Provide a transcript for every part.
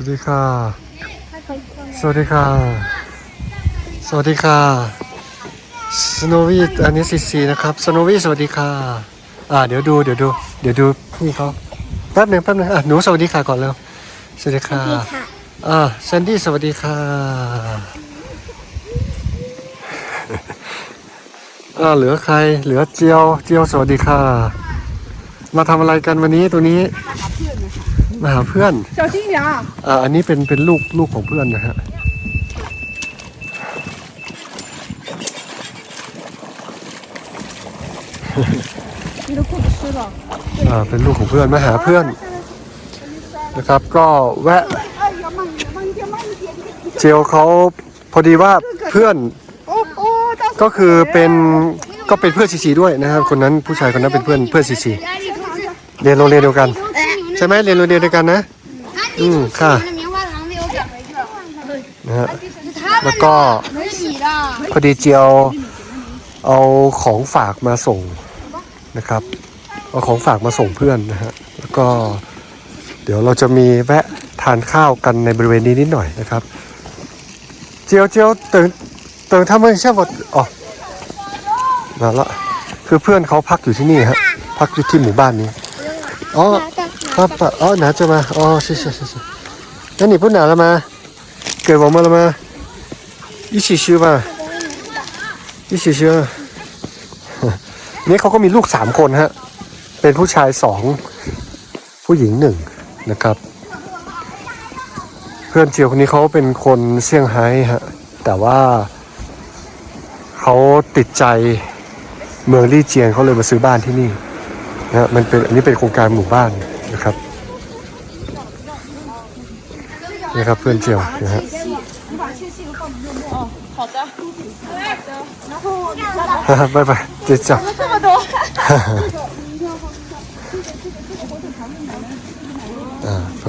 สวัสดีค่ะ สวัสดีค่ะ สวัสดีค่ะสโนวี่อันนี้ซีซีนะครับสโนวี่สวัสดีค่ะ อ่าเดี๋ยวดูเดี๋ยวดู เดี๋ยวดูพี่เขาแป๊บหนึ่งแป๊บหนึ่งอะหนูสวัสดีค่ะก่อนเร็วสวัสดีค่ะอ่าแซนดี้สวัสดีค่ะอ่าเหลือใครเหลือเจียวเจียวสวัสดีค่ะ มาทำอะไรกันวันนี้ตัวนี้ มาหาเพื่อน 小心点啊！ อ่า อันนี้เป็นเป็นลูกลูกของเพื่อนนะฮะ 你的裤子湿了。 อ่า เป็นลูกของเพื่อนมาหาเพื่อนนะครับ ก็แวะ 哎呀，慢一点，慢一点，慢一点！ เจียวเขาพอดีว่าเพื่อน 哦哦，大 ก็คือเป็นก็เป็นเพื่อนซีซีด้วยนะครับ คนนั้นผู้ชายคนนั้นเป็นเพื่อนเพื่อนซีซีเรียนโรงเรียนเดียวกัน ใช่ไหมเรียนโรงเรียนเดียวกันนะ อืมค่ะนะฮะแล้วก็พอดีเจียวเอาของฝากมาส่งนะครับ เอาของฝากมาส่งเพื่อนนะฮะ แล้วก็เดี๋ยวเราจะมีแวะทานข้าวกันในบริเวณนี้นิดหน่อยนะครับ เจียวเจียวตื่นตื่นทำไมใช่หมดอ๋อนั่นละคือเพื่อนเขาพักอยู่ที่นี่ฮะ พักอยู่ที่หมู่บ้านนี้ อ๋อ ครับปะอ๋อ拿着吗哦谢谢谢谢那你不拿了吗给我们了吗一起吃吧一起吃นี่เขาก็มีลูกสามคนฮะ เป็นผู้ชายสอง ผู้หญิงหนึ่งนะครับ เพื่อนเจียวคนนี้เขาเป็นคนเซี่ยงไฮ้ฮะ แต่ว่าเขาติดใจเมืองลี่เจียงเขาเลยมาซื้อบ้านที่นี่นะฮะมันเป็นอันนี้เป็นโครงการหมู่บ้าน นี่ครับเพื่อนเจียวนะฮะบายบายเจียวจับ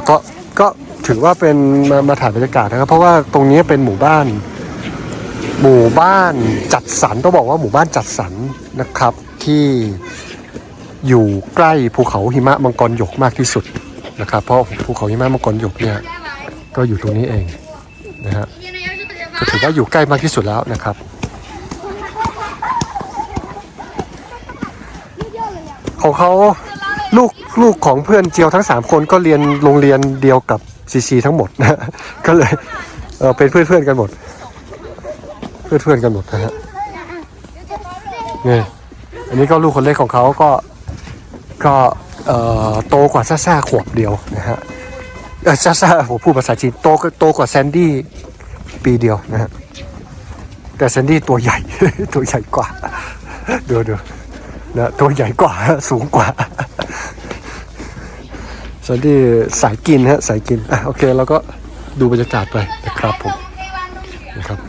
ก็ก็ถือว่าเป็นมามาถ่ายบรรยากาศนะครับ เพราะว่าตรงนี้เป็นหมู่บ้าน หมู่บ้านจัดสรรต้องบอกว่าหมู่บ้านจัดสรรนะครับที่อยู่ใกล้ภูเขาหิมะมังกรหยกมากที่สุดนะครับ เพราะภูเขาหิมะมังกรหยกเนี่ย ก็อยู่ตรงนี้เองนะฮะก็ถือว่าอยู่ใกล้มากที่สุดแล้วนะครับ ของเขาลูกลูกของเพื่อนเจียวทั้ง 3 คนก็เรียนโรงเรียนเดียวกับซีซีทั้งหมดนะก็เลยเออเป็นเพื่อนเพื่อนกันหมด เพื่อนเพื่อนกันหมดนะฮะนี่อันนี้ก็ลูกคนเล็กของเขาก็ก็เอ่อโตกว่าซ่าซาๆขวบเดียวนะฮะ ซ่าซาผมพูดภาษาจีนโตก็โตกว่าแซนดี้ปีเดียวนะฮะแต่แซนดี้ตัวใหญ่ ตัวใหญ่กว่าดูดูนะตัวใหญ่กว่าสูงกว่าส่วนที่สายกินฮะสายกินอะโอเคเราก็ดูบรรยากาศไปนะครับผมนะครับ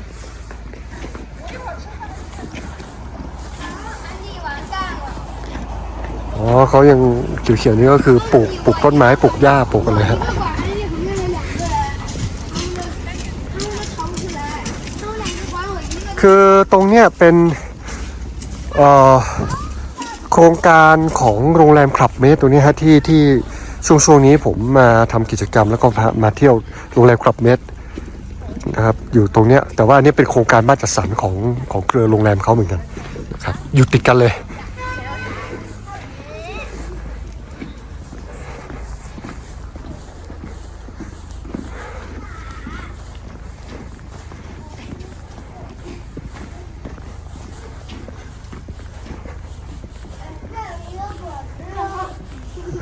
อ๋อเขายังเขียวๆนี่ก็คือปลูกปลูกต้นไม้ปลูกหญ้าปลูกอะไรฮะ คือตรงเนี้ยเป็นโครงการของโรงแรมคลับเมสตรงนี้ฮะที่ที่ช่วงช่วงนี้ผมมาทำกิจกรรมแล้วก็มาเที่ยวโรงแรมคลับเมสนะครับอยู่ตรงเนี้ยแต่ว่าอันนี้เป็นโครงการบ้านจัดสรรของของเครือโรงแรมเขาเหมือนกันครับอยู่ติดกันเลย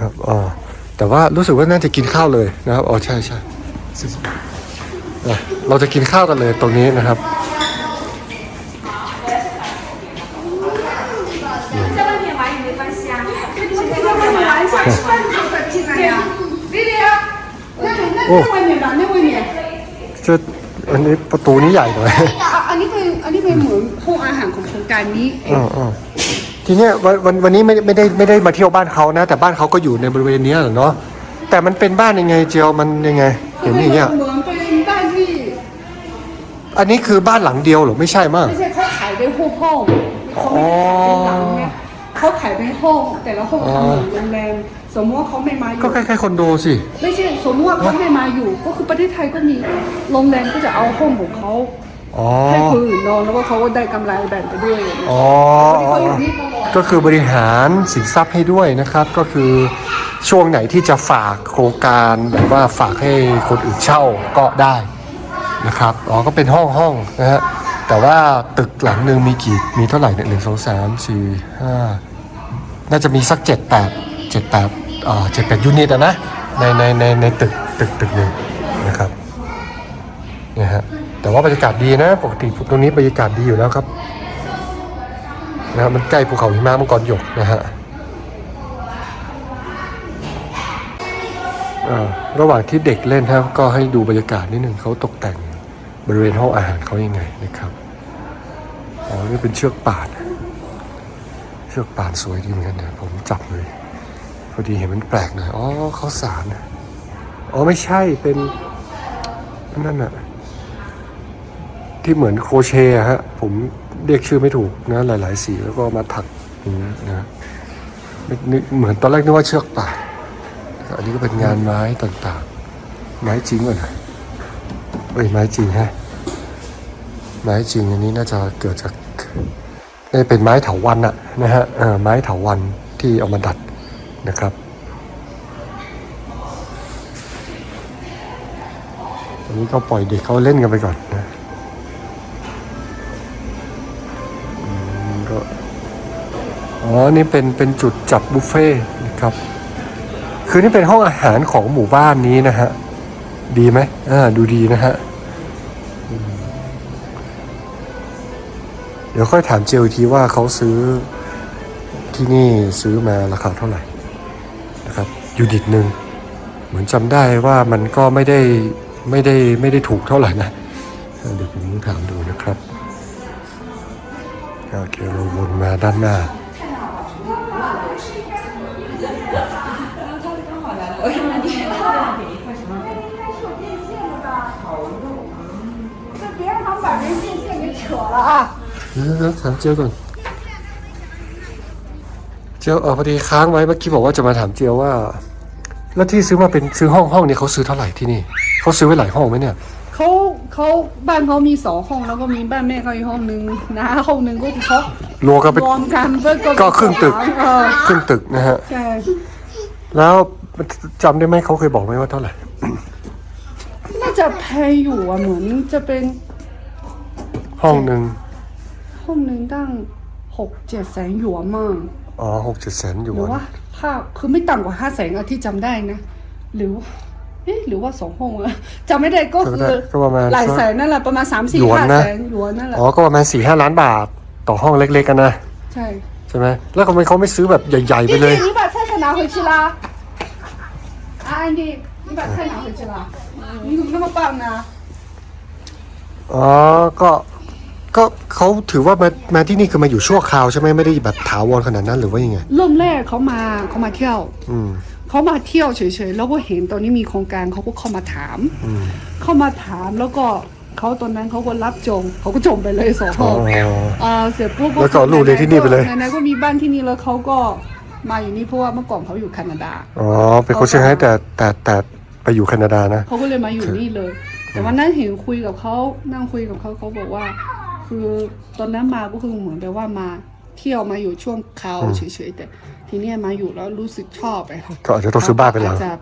ครับอ๋อแต่ ว่ารู้สึกว่าน่าจะกินข้าวเลยนะครับอ๋อใช่ใช่เราจะกินข้าวกันเลยตรงนี้นะครับโอ้จะอันนี้ประตูนี้ใหญ่หน่อยอันนี้เป็นอันนี้เป็นเหมือนพวกอาหารของโครงการนี้ ทีเนี้ยวันวันวันนี้ไม่ไม่ได้ไม่ได้มาเที่ยวบ้านเขานะ แต่บ้านเขาก็อยู่ในบริเวณเนี้ยแหละเนาะแต่มันเป็นบ้านยังไงเจียวมันยังไง เห็นอย่างเงี้ย เหมือนเป็นบ้านที่อันนี้คือบ้านหลังเดียวเหรอไม่ใช่มั้ง ไม่ใช่เขาขายเป็นห้องห้องเขาไม่ได้ขายเป็นหลังเนี่ยเขาขายเป็นห้อง แต่ละห้องทำเหมือนโรงแรมสมมติว่าเขาไม่มาอก็ยู่คล้ายๆคอนโดสิ ไม่ใช่สมมติว่าเขาไม่มาอยู่ ก็คือประเทศไทยก็มีโรงแรมก็จะเอาห้องของเขาอ๋อ ให้คนอื่นนอนแล้วก็เขาก็ได้กำไรแบ่งไปด้วยอ๋อเขาอยู่นี่ตลอดก็คือบริหารสินทรัพย์ให้ด้วยนะครับ ก็คือช่วงไหนที่จะฝากโครงการแบบว่าฝากให้คนอื่นเช่าก็ได้นะครับอ๋อก็เป็นห้องห้องนะฮะแต่ว่าตึกหลังหนึ่งมีกี่มีเท่าไหร่เนี่ยหนึ่งสองสามสี่ห้าน่าจะมีสักเจ็ดแปดเจ็ดแปดอ่าเจ็ดแปดยูนิตอะนะในในในในตึกตึกตึกหนึ่งนะครับเนี่ยฮะ แต่ว่าบรรยากาศดีนะ ปกติตรงนี้บรรยากาศดีอยู่แล้วครับนะบมันใกล้ภูเขาหิมะมังกรหยกนะฮะอ่าระหว่างที่เด็กเล่นครับ ก็ให้ดูบรรยากาศนิดหนึ่งเขาตกแต่งบริเวณห้องอาหารเขายังไงนะครับอ๋อนี่เป็นเชือกป่านเชือกป่านสวยดีเหมือนกันนะผมจับเลยพอดีเห็นมันแปลกหน่อยอ๋อเขาสารนะอ๋อไม่ใช่เป็นนั่นน่ะ ที่เหมือนโครเชต์อะฮะผมเรียกชื่อไม่ถูกนะหลาย ๆ สีแล้วก็มาถักอย่างนี้นะเหมือนตอนแรกนึกว่าเชือกป่าอันนี้ก็เป็นงานไม้ต่างๆ ไม้จริงก่อนเอ้ยไม้จริงฮะไม้จริงอันนี้น่าจะเกิดจากน่เป็นไม้เถาวันอะนะฮะเออไม้เถาวันที่เอามาดัดนะครับอันนี้ก็ปล่อยเด็กเขาเล่นกันไปก่อนนะ อ๋อ นี่เป็นเป็นจุดจับบุฟเฟ่นะครับ คือนี่เป็นห้องอาหารของหมู่บ้านนี้นะฮะ ดีไหมอ่า ดูดีนะฮะ เดี๋ยวค่อยถามเจลทีว่าเขาซื้อที่นี่ซื้อมาราคาเท่าไหร่นะครับ ยูนิตหนึ่ง เหมือนจำได้ว่ามันก็ไม่ได้ไม่ได้ไม่ได้ถูกเท่าไหร่นะ เดี๋ยวผมถามดูนะครับโอเคเราวนมาด้านหน้า 别让他们把人电线给扯了啊！ เดี๋ยวถามเจียวก่อน เจียวเออพอดีค้างไว้เมื่อกี้บอกว่าจะมาถามเจียวว่า แล้วที่ซื้อมาเป็นซื้อห้องห้องนี้เขาซื้อเท่าไหร่ที่นี่เขาซื้อไว้หลายห้องไหมเนี่ย เขาเขาบ้านเขามีสองห้องแล้วก็มีบ้านแม่เขาอีกห้องนึงนะห้องนึงก็คือเขา รวมกันเป็น รวมกันเพื่อ ก็ครึ่งตึก เออ ครึ่งตึกนะฮะ ใช่ แล้วจำได้ไหมเขาเคยบอกไหมว่าเท่าไหร่ น่าจะแพงอยู่อ่ะเหมือนจะเป็น ห้องหนึ่ง ห้องนึงตั้งหกเจ็ดแสนหยวนมั่ง อ๋อหกเจ็ดแสนหย หรือ วน ว่าค่าคือไม่ต่ำกว่าห้าแสนอะที่จำได้นะ หรือว่าเอ๊ะหรือว่าสองห้องอะจำไม่ได้ก็คือ ก็ประมาณ หลาย สัก แสนนั่นแหละประมาณสามสี่ หยวน ห้า นะ แสนหยวนนั่นแหละ อ๋อ ก็ประมาณสี่ห้าล้านบาท ต่อห้องเล็กๆกันนะ ใช่ ใช่ไหม แล้วทำไมเขาไม่ซื้อแบบใหญ่ ๆ ไป 弟 เลย 弟，你把菜菜拿回去啦！啊，安迪，你把菜拿回去了。你怎么那么棒呢？ อ๋อ ก็ ก็เขาถือว่ามามาที่นี่คือมาอยู่ชั่วคราวใช่ไหมไม่ได้แบบถาวรขนาดนั้นหรือว่ายังไง เริ่มแรกเขามาเขามาเที่ยวอืม เขามาเที่ยวเฉยๆแล้วก็เห็นตอนนี้มีโครงการเขาก็เข้ามาถาม อืมเข้ามาถามแล้วก็เขาตอนนั้นเขาก็รับจองเขาก็จองไปเลยสองอ๋ห้อองอ่าเสร็จปุ๊บแล้วก็ลูกเรียนที่นี่ไปเลย ไหนๆก็มีบ้านที่นี่แล้วเขาก็มาอยู่นี่เพราะว่าเมื่อก่อนเขาอยู่แคนาดา อ๋อเป็นคนเชียงไฮ้แต่แต่แต่ไปอยู่แคนาดานะ เขาก็เลยมาอยู่นี่เลย แต่ว่านั่งเห็นคุยกับเขานั่งคุยกับเขาเขาบอกว่า คือตอนนั้นมาก็คือเหมือนแบบว่ามาเที่ยวมาอยู่ช่วงคราวเฉยๆแต่ ทีเนี้ยมาอยู่แล้วรู้สึกชอบไปก็อาจจะต้องซื้อบ้านเป็นหลัง จจะ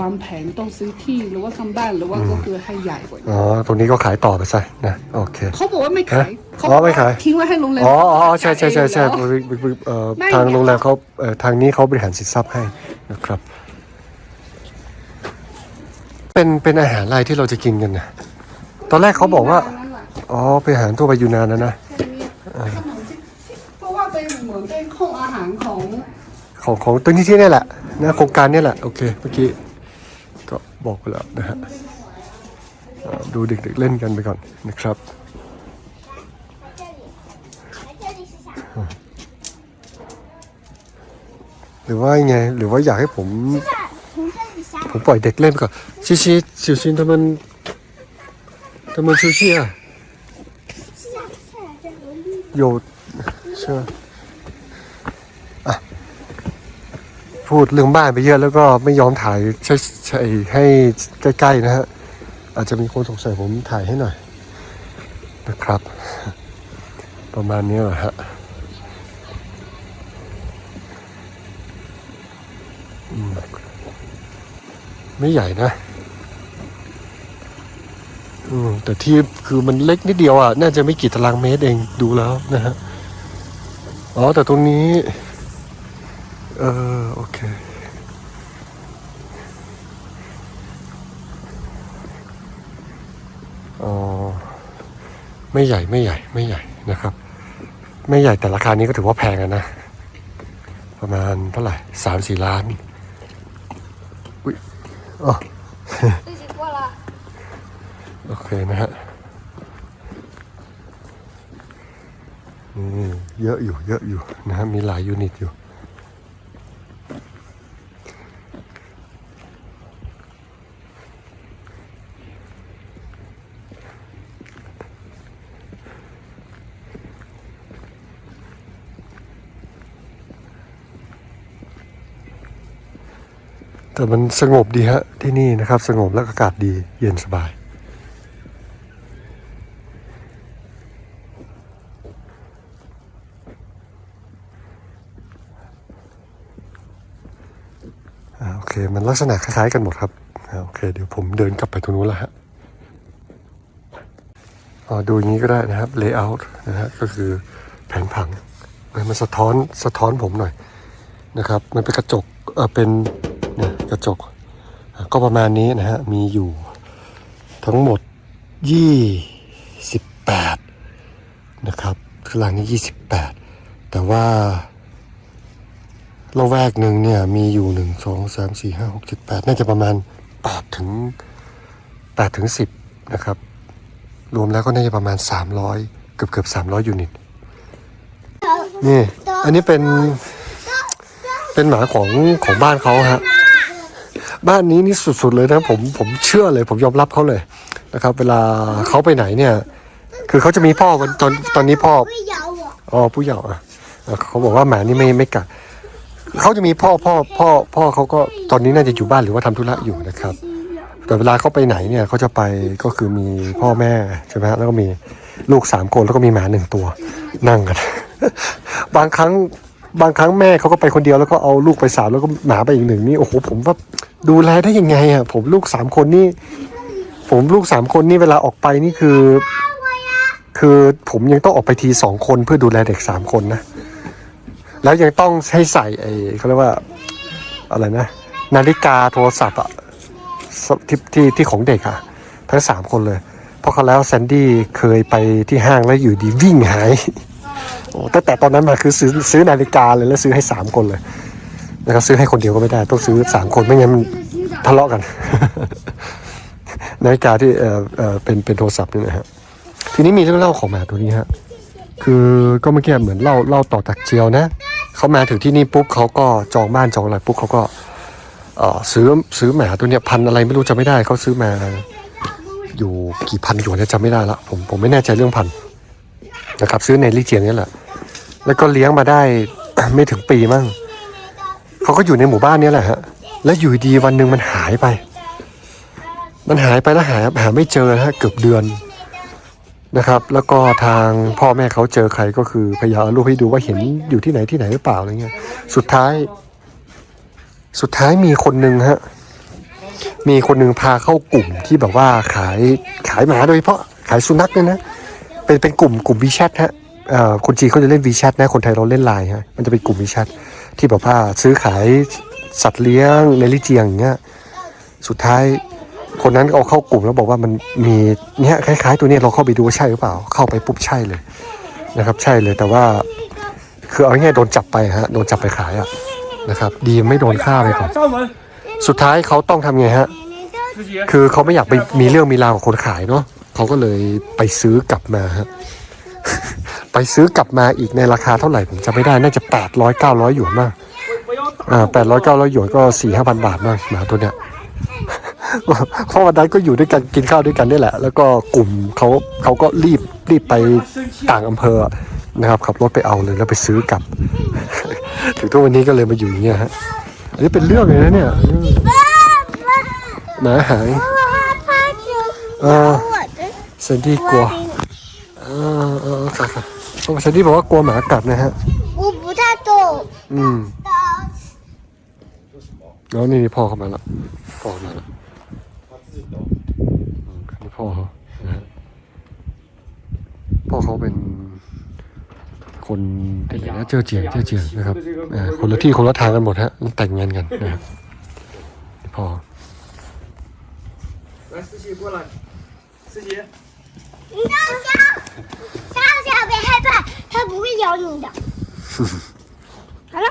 วางแผนต้องซื้อที่หรือว่าทำบ้านหรือว่าก็คือให้ใหญ่กว่านี้อ๋อ ตรงนี้ก็ขายต่อไปซะนะ โอเค เขาบอกว่าไม่ขายฮะเขาอ๋อไม่ขาย ทิ้งไว้ให้โรงแรมอ๋ออ๋อใช่ใช่ใช่ใช่จ่ายเองอยู่แล้วเอ่อไม่ทางโรงแรมเขาเอ่อทางนี้เขาบริหารสินทรัพย์ให้นะครับ เป็นเป็นอาหารอะไรที่เราจะกินกันนะตอนแรกเขาบอกว่านั่นแหละ อ๋อไปหารทั่วไปอยู่นานแล้วนะเนี่เพราะว่าเป็นเหมือนเป็นของอาหารของของของตรงที่ที่นี่แหละนะโครงการนี่แหละโอเคเมื่อกี้ก็บอกไปแล้วนะฮะดูเด็กๆเล่นกันไปก่อนนะครับหรือว่าไงหรือว่าอยากให้ผมผมปล่อยเด็กเล่นไปก่อนชิชิชิวชินทำไมทำไมชิวชิอะ อยู่เชื่อพูดเรื่องบ้านไปเยอะแล้วก็ไม่ยอมถ่ายใช่ใช่ให้ใกล้ๆนะฮะ อาจจะมีคนสงสัยผมถ่ายให้หน่อย นะครับ ประมาณนี้แหละฮะไม่ใหญ่นะ อืมแต่ที่คือมันเล็กนิดเดียวอะ น่าจะไม่กี่ตารางเมตรเองดูแล้วนะฮะ อ๋อ แต่ตรงนี้ เออโอเค อ๋อ ไม่ใหญ่ไม่ใหญ่ ไม่ใหญ่นะครับ ไม่ใหญ่แต่ราคานี้ก็ถือว่าแพงนะ ประมาณเท่าไหร่สามสี่ล้าน อุ้ยอ๋อ โอเคนะฮะนี่เยอะอยู่เยอะอยู่นะฮะมีหลายยูนิตอยู่แต่มันสงบดีฮะที่นี่นะครับ สงบและอากาศดีเย็นสบาย อ่าโอเค มัน ลักษณะคล้ายๆกันหมดครับโอเค เดี๋ยวผมเดินกลับไปตรงนู้นแล้วฮะอ๋อดูอย่างนี้ก็ได้นะครับ layout นะฮะก็คือแผนผังมันสะท้อนสะท้อนผมหน่อยนะครับ มันเป็นกระจกเออเป็นเนี่ยกระจก ก็ประมาณนี้นะฮะ มีอยู่ทั้งหมด 28 นะครับคือหลังนี้ 28 แต่ว่า ละแวกหนึ่งเนี่ยมีอยู่หนึ่งสองสามสี่ห้าหกเจ็ดแปดน่าจะประมาณแปดถึงแปดถึงสิบนะครับ รวมแล้วก็น่าจะประมาณสามร้อยเกือบเกือบสามร้อยยูนิตนี่ อันนี้เป็น เป็นหมาของของบ้านเขาฮะ บ้านนี้นี่สุดๆเลยนะผมผมเชื่อเลย ผมยอมรับเขาเลยนะครับ เวลาเขาไปไหนเนี่ย คือเขาจะมีพ่อตอนตอนนี้พ่ออ๋อผู้ใหญ่อะเขาบอกว่าหมานี่ไม่ไม่กัด เขาจะมีพ่อพ่อพ่อพ่อเขาก็ตอนนี้น่าจะอยู่บ้านหรือว่าทำธุระอยู่นะครับ แต่เวลาเขาไปไหนเนี่ยเขาจะไปก็คือมีพ่อแม่ใช่ไหมแล้วก็มีลูกสามคนแล้วก็มีหมาหนึ่งตัวนั่งกัน บางครั้งบางครั้งแม่เขาก็ไปคนเดียวแล้วก็เอาลูกไปสามแล้วก็หมาไปอีกหนึ่งนี่โอ้โหผมว่าดูแลได้ยังไงอะผมลูกสามคนนี่ผมลูกสามคนนี่เวลาออกไปนี่คือ คือผมยังต้องออกไปทีสองคนเพื่อดูแลเด็กสามคนนะ แล้วยังต้องให้ใส่ไอ้เขาเรียกว่าอะไรนะ นาฬิกาโทรศัพท์อะที่ที่ที่ของเด็กอะทั้งสามคนเลย เพราะเขาแล้วแซนดี้เคยไปที่ห้างแล้วอยู่ดีวิ่งหายโอ้ตั้งแต่ตอนนั้นมาคือซื้อซื้อนาฬิกาเลยแล้วซื้อให้สามคนเลยนะครับซื้อให้คนเดียวก็ไม่ได้ ต้องซื้อสามคนไม่งั้นมันทะเลาะกันนาฬิกาที่เออเออเป็นเป็นโทรศัพท์นี่นะฮะทีนี้มีเรื่องเล่าของหมาตัวนี้ฮะคือก็เมื่อกี้เหมือนเล่าเล่าต่อจากเจียวนะ เขามาถึงที่นี่ปุ๊บเขาก็จองบ้านจองอะไรปุ๊บเขาก็ซื้อซื้อหมาตัวเนี้ยพันอะไรไม่รู้จะไม่ได้เขาซื้อมา อยู่กี่พันหยวนจำไม่ได้ละผมผมไม่แน่ใจเรื่องพันนะครับ ซื้อในลี่เจียงนี่แหละ แล้วก็เลี้ยงมาได้ไม่ถึงปีมั้งเขาก็อยู่ในหมู่บ้านนี้แหละฮะแล้วอยู่ดีวันหนึ่งมันหายไป มันหายไปแล้วหาหาไม่เจอฮะเกือบเดือน นะครับ แล้วก็ทางพ่อแม่เขาเจอใครก็คือพยายามเอารูปให้ดูว่าเห็นอยู่ที่ไหนที่ไหนหรือเปล่าอะไรเงี้ย สุดท้าย สุดท้ายมีคนหนึ่งฮะ มีคนหนึ่งพาเข้ากลุ่มที่แบบว่าขายขายหมาโดยเฉพาะขายสุนัขเนี่ยนะ เป็นเป็นกลุ่มกลุ่มวีแชทฮะเอ่อคนจีนเขาจะเล่นวีแชทนะคนไทยเราเล่นไลน์ฮะมันจะเป็นกลุ่มวีแชทที่แบบว่าซื้อขายสัตว์เลี้ยงในลิเจียงอย่างเงี้ยสุดท้าย คนนั้นเอาเข้ากลุ่มแล้วบอกว่ามันมีเนี่ยคล้ายๆ ตัวเนี้ยเราเข้าไปดูว่าใช่หรือเปล่า เข้าไปปุ๊บใช่เลยนะครับ ใช่เลยแต่ว่า คือเอาง่ายๆโดนจับไปฮะโดนจับไปขายอ่ะนะครับ ดีไม่โดนฆ่าไปก่อน 上门， สุดท้ายเขาต้องทำไงฮะ 师姐。 คือเขาไม่อยากไปมีเรื่องมีราวกับคนขายเนาะเขาก็เลยไปซื้อกลับมาฮะ ไปซื้อกลับมาอีกในราคาเท่าไหร่ผมจำไม่ได้น่าจะแปดร้อยเก้าร้อยหยวนมาก 我要打 อ่าแปดร้อยเก้าร้อยหยวนก็สี่ห้าพันบาทมากหมาตัวเนี้ย เพราะวันนั้นก็อยู่ด้วยกันกินข้าวด้วยกันนี่แหละ แล้วก็กลุ่มเขาเขาก็รีบรีบไป 生气 ต่างอำเภอนะครับขับรถไปเอาเลยแล้วไปซื้อกลับ ถึงทุกวันนี้ก็เลยมาอยู่อย่างเงี้ยฮะ อันนี้เป็นเรื่องเลยนะเนี่ยอืมหมาหาย 他就เออ 我的 เซนดี้กลัวเออเออค่ะค่ะเพราะว่าเซนดี้บอกว่ากลัวหมากัดนะฮะ 我不太懂 อืมแล้วนี่พ่อเข้ามาแล้วพ่อเข้ามาแล้ว ว พ่อเขาเป็น คนที่ไหนนะเจ้าเจียงเจ้าเจียงนะครับอ่าคนละที่คนละทางกันหมดฮะแต่งงานกันนะครับนี่พ่อ 来，思琪过来，思琪，你要小小小别害怕，它不会咬你的。好了，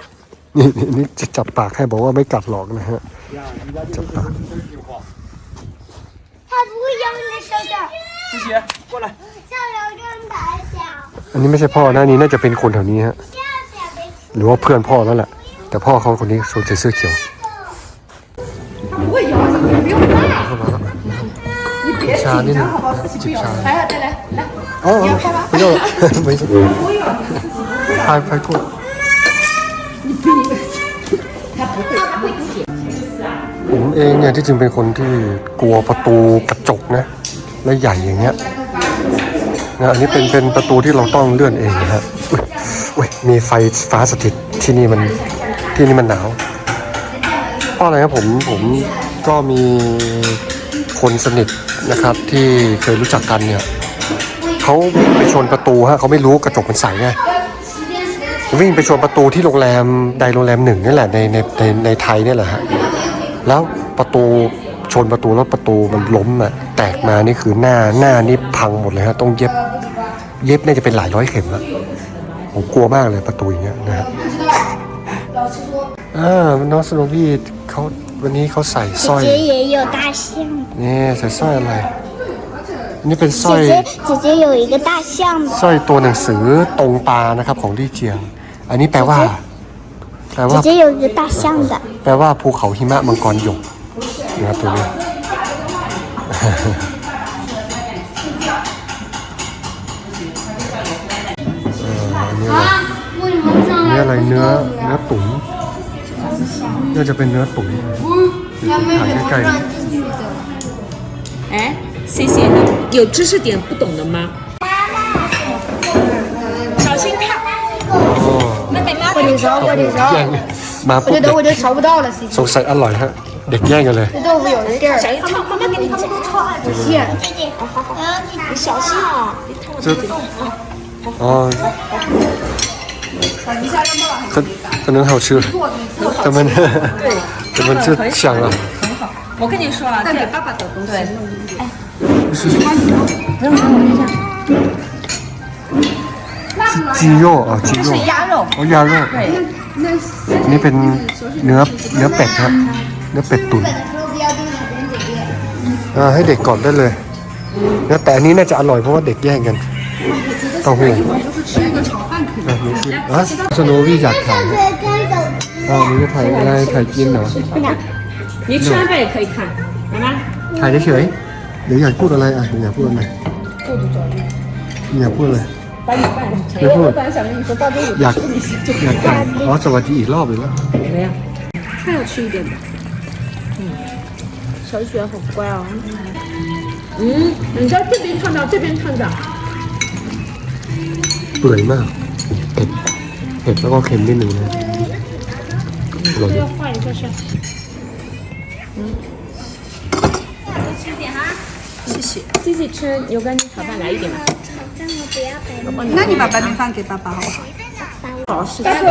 นี่นี่นี่จะจับปากให้บอกว่าไม่กัดหรอกนะฮะ 呀，你家这个真听话。它不会咬你的手脚。思琪，过来，小小真胆小， อันนี้ไม่ใช่พ่อนะนี่น่าจะเป็นคนแถวนี้ฮะ หรือว่าเพื่อนพ่อแล้วแหละ แต่พ่อเขาคนนี้สวมใส่เสื้อเขียวชานิดนจิบชาอ๋อไม่ไม่ใช่พายพายกุ้ผมเองเนี่ยที่จริงเป็นคนที่กลัวประตูกระจกนะ และใหญ่อย่างเงี้ย นะอันนี้เป็นเป็นประตูที่เราต้องเลื่อนเองนะฮะอุ้ยมีไฟฟ้าสถิตที่นี่มันที่นี่มันหนาวเพราะอะไรครับผมผมก็มีคนสนิทนะครับที่เคยรู้จักกันเนี่ยเขาวิ่งไปชนประตูฮะเขาไม่รู้กระจกมันใสไงวิ่งไปชนประตูที่โรงแรมใดโรงแรมหนึ่งนี่แหละในในในในไทยเนี่ยแหละฮะแล้วประตูชนประตูแล้วประตูมันล้มอะ แตกมานี่คือหน้าหน้านี่พังหมดเลยฮะต้องเย็บเย็บน่าจะเป็นหลายร้อยเข็มอะผมกลัวมากเลยประตูอย่างเงี้ยนะฮะ อ่าน้องสโนวี่เขาวันนี้เขาใส่สร้อย 姐也有大象， นี่ใส่สร้อยอะไร นี่เป็นสร้อย 姐姐姐姐有一个大象的， สร้อยตัวหนังสือตรงตานะครับของดีเจียง อันนี้แปลว่า แปล 姐 ว่า 姐有一个大象的， แปลว่าภูเขาหิมะมังกรหยกนะครับตัวนี้ เอออันนี้อะไรอันนี้อะไรเนื้อเนื้อตุ๋นน่าจะเป็นเนื้อตุ๋นถ่ายใกล้ๆ 哎，C C 的有知识点不懂的吗？小心看。我的手，我的 แย่งมา 我 ปุ๊บ 的 เด็ 我 ก 的找不到了，C สงสัยอร่อยฮะ เด็กแย่งกันเลย 这豆腐有人地儿，小心烫，妈妈给你剪。谢。你小心啊！别烫我这哦，可可能好吃，他们他们就想了，我跟你说啊，这爸爸的东西。鸡肉啊，鸡肉，鸭肉。哦，鸭肉，นี่เป็นเนื้อเนื้อเป็ดครับ เนื้อเป็ดตุ๋นอ่าให้เด็กก่อนได้เลยนะแต่อันนี้น่าจะอร่อยเพราะว่าเด็กแย่งกันเต้าหู้ 就是吃一个炒饭可以。 อ่ะนี่คืออ่ะสโนวี่อยากถ่ายนะอ่านี่จะถ่ายอะไรถ่ายกินเหรอ 你吃完饭也可以看，来吧。 ถ่ายเฉยๆเดี๋ยวอยากพูดอะไรอ่ะอยากพูดอะไรอยากพูดอะไรไม่พูดอยากอยากถ่ายอ๋อสวัสดีอีกรอบอีกแล้ว 怎么样？再要吃一点的。 小雪好乖哦。嗯，你在这边烫着，这边烫着。 เปื่อยมากเผ็ดเผ็ดแล้วก็เค็มนิดนึงนะอร่อย 要换一个是。谢谢。C C 吃牛肝鸡炒饭来一点吧。那你把白米饭给爸爸好不好？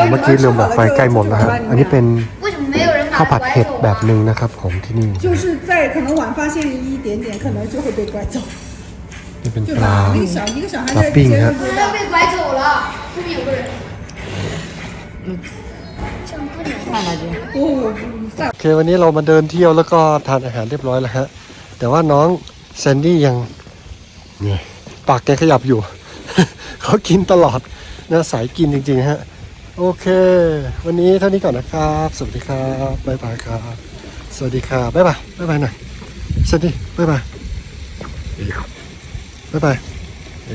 เมื่อกี้ลืมบอกไปใกล้หมดแล้วฮะอันนี้เป็น 为什么没有人 ข้ าวผัดเห็ดแบบหนึ่งนะครับของที่นี่ 就是在可能晚发现一点点，可能就会被拐走， นี่เป็น 对 ปลา 吧？那个小一个小孩 ปลา 在 ปิ้ง 街 ครั 上 บ 要被拐走了，后面有个人。看了就。哦， โอเควันนี้เรามาเดินเที่ยวแล้วก็ทานอาหารเรียบร้อยแล้วฮะแต่ว่าน้องแซนดี้ยังเนี่ยปากแกขยับอยู่ เขากินตลอดนะสายกินจริงๆฮะ โอเค วันนี้เท่านี้ก่อนนะครับ สวัสดีครับบ๊ายบายครับ สวัสดีครับบ๊ายบายบ๊ายบายหน่อยสวัสดีบ๊ายบายบ๊ายบายเอ